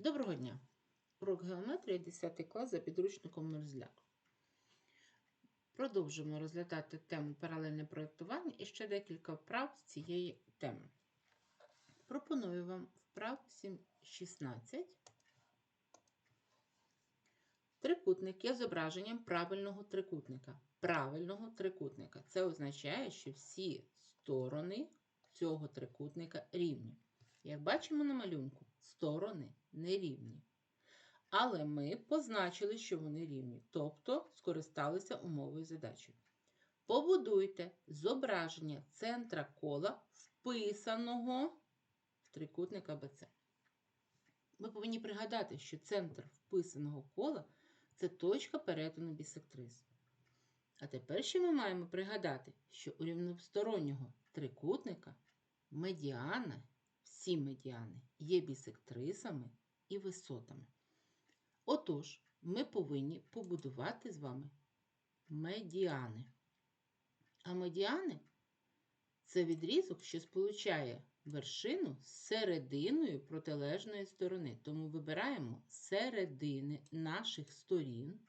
Доброго дня! Урок геометрії 10 клас за підручником Мерзляк. Продовжуємо розглядати тему паралельне проєктування і ще декілька вправ з цієї теми. Пропоную вам вправ 7.16. Трикутник є зображенням правильного трикутника. Правильного трикутника. Це означає, що всі сторони цього трикутника рівні. Як бачимо на малюнку, сторони нерівні. Але ми позначили, що вони рівні, тобто скористалися умовою задачі. Побудуйте зображення центра кола, вписаного в трикутник АБЦ. Ми повинні пригадати, що центр вписаного кола це точка перетину бісектрис. А тепер ще ми маємо пригадати, що у рівностороннього трикутника медіана всі медіани є бісектрисами і висотами. Отож, ми повинні побудувати з вами медіани. А медіани це відрізок, що сполучає вершину з серединою протилежної сторони. Тому вибираємо середини наших сторін.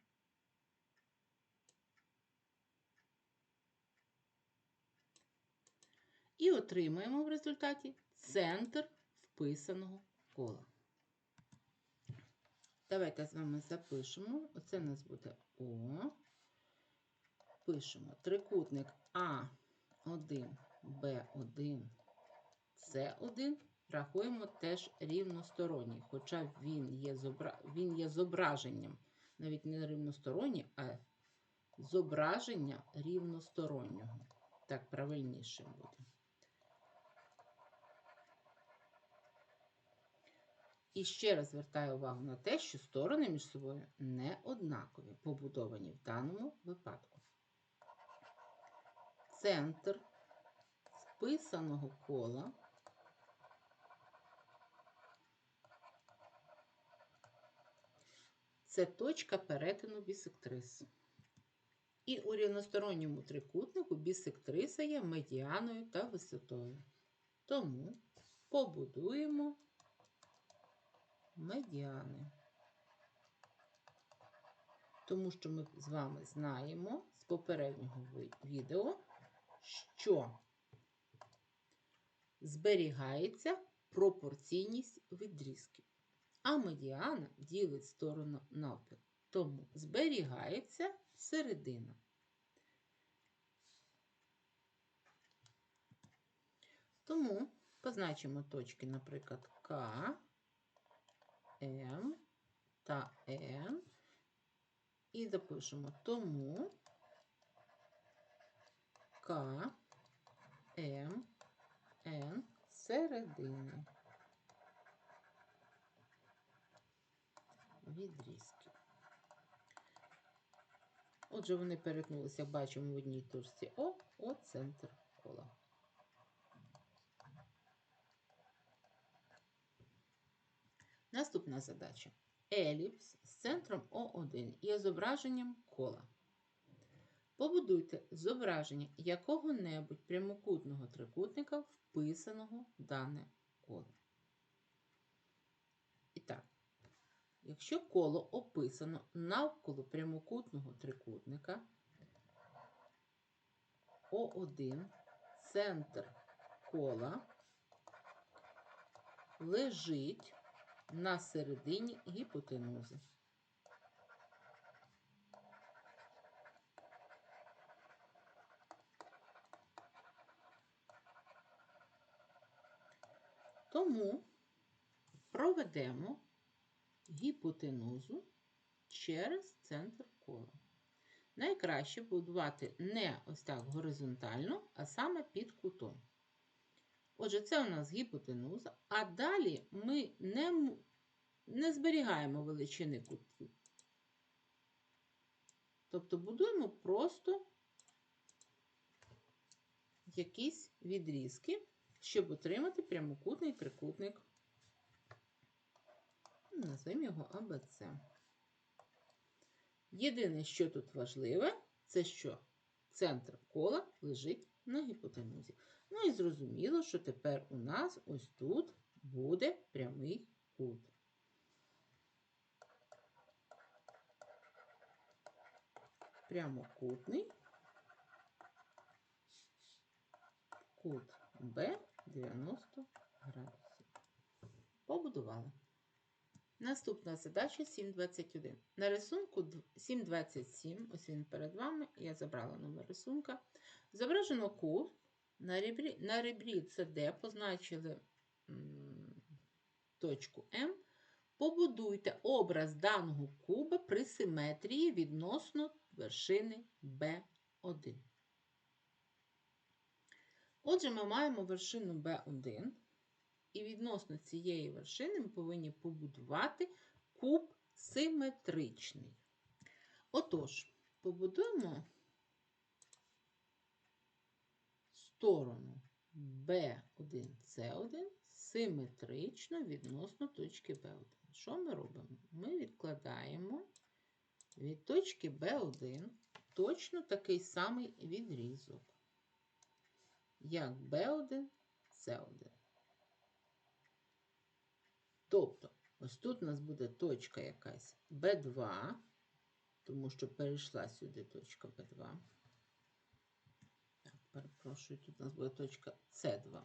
І отримаємо в результаті центр вписаного кола. Давайте з вами запишемо. Оце у нас буде О. Пишемо трикутник А1, Б1, С1. Рахуємо теж рівносторонній, хоча він є, зобра... він є зображенням, навіть не рівносторонній, а зображення рівностороннього. Так, правильніше буде. І ще раз звертаю увагу на те, що сторони між собою не однакові, побудовані в даному випадку. Центр вписаного кола це точка перетину бісектрис. І у рівносторонньому трикутнику бісектриса є медіаною та висотою. Тому побудуємо медіани. Тому що ми з вами знаємо з попереднього відео, що зберігається пропорційність відрізків, а медіана ділить сторону навпіл. Тому зберігається середина. Тому позначимо точки, наприклад, К. М та Н. І запишемо тому К, М, Н середини відрізків. Отже, вони перетнулися, бачимо, в одній точці О, О центр кола. Наступна задача. Еліпс з центром О1 і зображенням кола. Побудуйте зображення якого-небудь прямокутного трикутника, вписаного в дане коло. І так, якщо коло описано навколо прямокутного трикутника, О1, центр кола лежить на середині гіпотенузи. Тому проведемо гіпотенузу через центр кола. Найкраще будувати не ось так горизонтально, а саме під кутом. Отже, це у нас гіпотенуза, а далі ми не, не зберігаємо величини кутів. Тобто будуємо просто якісь відрізки, щоб отримати прямокутний трикутник. Назвемо його АБЦ. Єдине, що тут важливе, це що центр кола лежить на гіпотенузі. Ну і зрозуміло, що тепер у нас ось тут буде прямий кут. Прямокутний кут Б 90 градусів. Побудували. Наступна задача 7,21. На рисунку 7,27, ось він перед вами, я забрала номер рисунка. Зображено кут, на ребрі, на ребрі CD позначили точку М. Побудуйте образ даного куба при симетрії відносно вершини B1. Отже, ми маємо вершину B1, і відносно цієї вершини ми повинні побудувати куб симетричний. Отож, побудуємо сторону B1C1 симетрично відносно точки B1. Що ми робимо? Ми відкладаємо від точки B1 точно такий самий відрізок, як B1, C1. Тобто, ось тут у нас буде точка якась B2, тому що перейшла сюди точка B2. Перепрошую, тут у нас буде точка С2,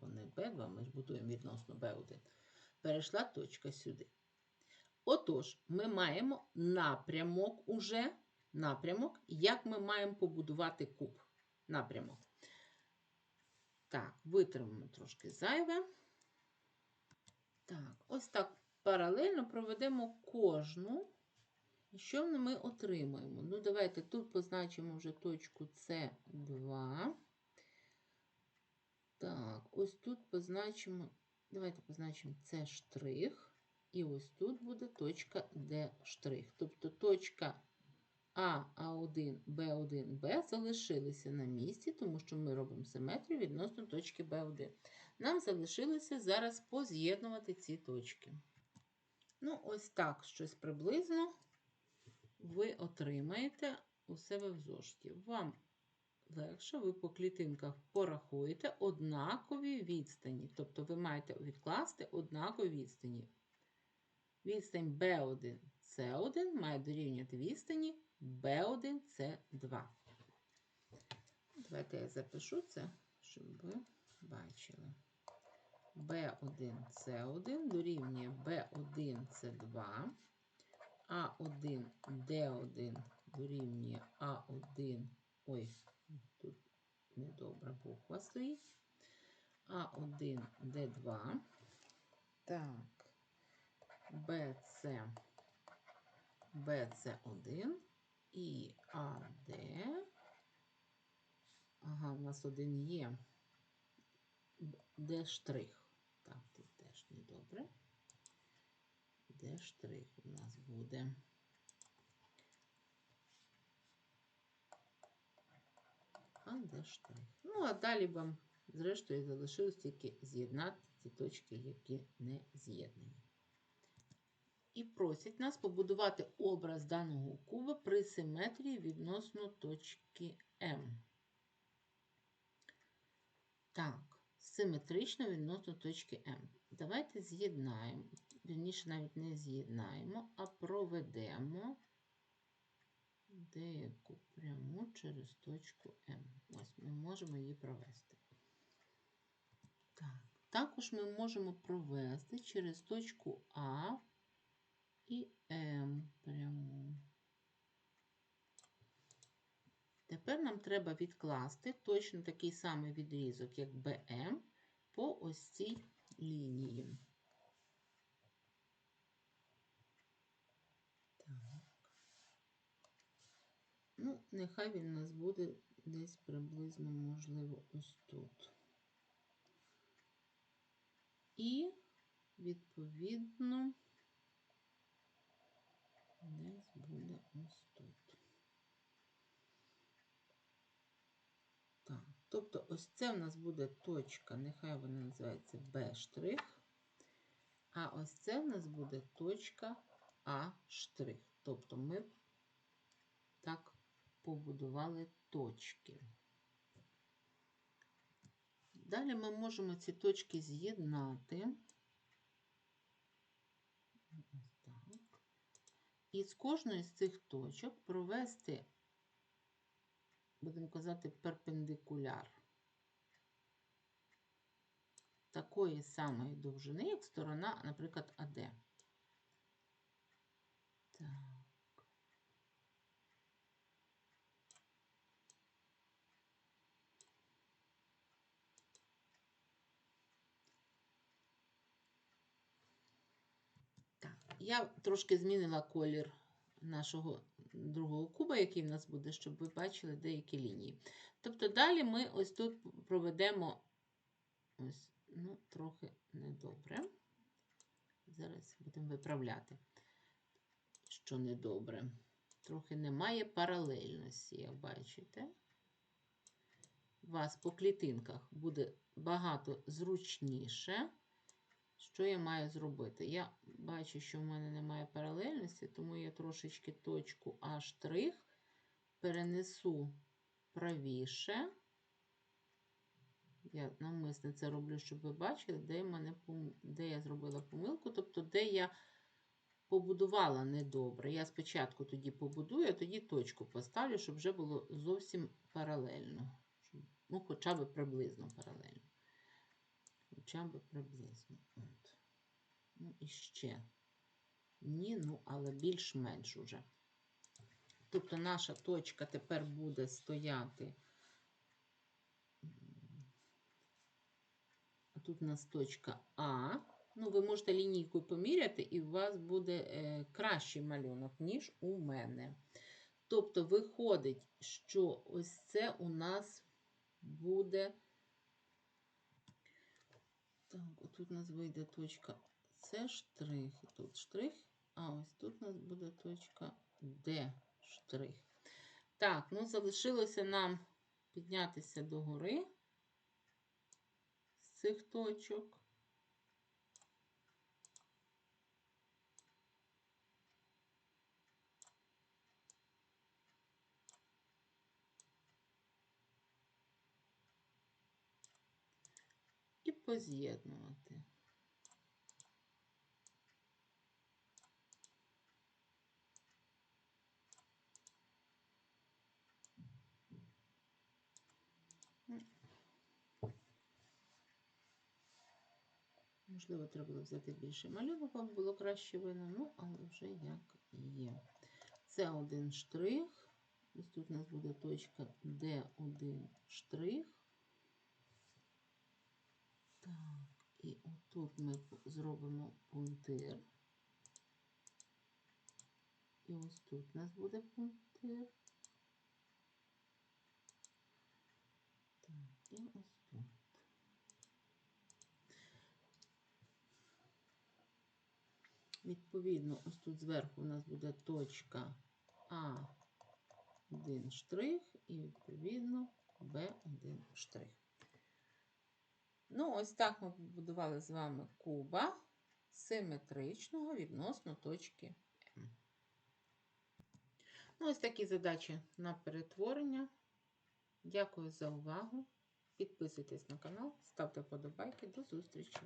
бо не B2, ми ж будуємо відносно B1. Перейшла точка сюди. Отож, ми маємо напрямок уже, напрямок, як ми маємо побудувати куб. Напрямок. Так, витримаємо трошки зайве. Так, ось так паралельно проведемо кожну. Що ми отримаємо? Ну, давайте тут позначимо вже точку С2. Так, ось тут позначимо, давайте позначимо С штрих. І ось тут буде точка Д штрих. Тобто точка А, А1, Б1, Б залишилися на місці, тому що ми робимо симетрію відносно точки Б1. Нам залишилося зараз поз'єднувати ці точки. Ну, ось так щось приблизно ви отримаєте у себе в зошиті. Вам легше, ви по клітинках порахуєте однакові відстані. Тобто ви маєте відкласти однакові відстані. Відстань B1, C1 має дорівнювати відстані B1, C2. Давайте я запишу це, щоб ви бачили. B1, C1 дорівнює B1, C2. А1, Д1 дорівнює А1. Ой, тут недобра буква стоїть. А1, Д2. Так. БЦ, БЦ1 і АД. Ага, у нас один є. Д штрих. Так, тут теж недобре. Де штрих у нас буде? А де штрих? Ну, а далі вам, зрештою, залишилось тільки з'єднати ці точки, які не з'єднані. І просять нас побудувати образ даного куба при симетрії відносно точки М. Так, симетрично відносно точки М. Давайте з'єднаємо, вірніше навіть не з'єднаємо, а проведемо деяку пряму через точку М. Ось ми можемо її провести. Так. Також ми можемо провести через точку А і М пряму. Тепер нам треба відкласти точно такий самий відрізок, як БМ, по ось цій лінії. Так. Ну, нехай він у нас буде десь приблизно, можливо, ось тут. І, відповідно, десь буде ось тут. Так, тобто ось це в нас буде точка, нехай вона називається B штрих, а ось це в нас буде точка А штрих. Тобто ми так побудували точки. Далі ми можемо ці точки з'єднати. І з кожної з цих точок провести будемо казати, перпендикуляр. Такої самої довжини, як сторона, наприклад, АД. Так. Так, я трошки змінила колір нашого другого куба, який в нас буде, щоб ви бачили деякі лінії. Тобто далі ми ось тут проведемо ось, ну, трохи недобре. Зараз будемо виправляти, що недобре. Трохи немає паралельності, як бачите. У вас по клітинках буде багато зручніше. Що я маю зробити? Я бачу, що в мене немає паралельності, тому я трошечки точку А' перенесу правіше. Я навмисно це роблю, щоб ви бачили, де, мене, де я зробила помилку, тобто де я побудувала недобре. Я спочатку тоді побудую, а тоді точку поставлю, щоб вже було зовсім паралельно. Ну, хоча б приблизно паралельно. Хоча б приблизно. От. Ну і ще. Ні, ну, але більш-менш уже. Тобто наша точка тепер буде стояти. Тут у нас точка А. Ну, ви можете лінійкою поміряти, і у вас буде е, кращий малюнок, ніж у мене. Тобто, виходить, що ось це у нас буде. Так, отут у нас вийде точка С штрих, тут штрих, а ось тут у нас буде точка Д штрих. Так, ну залишилося нам піднятися до гори з цих точок. Поз'єднувати. Можливо, треба було взяти більше малюнок, вам було краще видно, ну, але вже як є. Це один штрих. Ось тут у нас буде точка D1 штрих. Так, і отут ми зробимо пунктир. І ось тут у нас буде пунктир. Так, і ось тут. Відповідно, ось тут зверху у нас буде точка А1 штрих і відповідно Б1 штрих. Ну, ось так ми побудували з вами куба симетричного відносно точки М. Ну, ось такі задачі на перетворення. Дякую за увагу. Підписуйтесь на канал, ставте вподобайки. До зустрічі!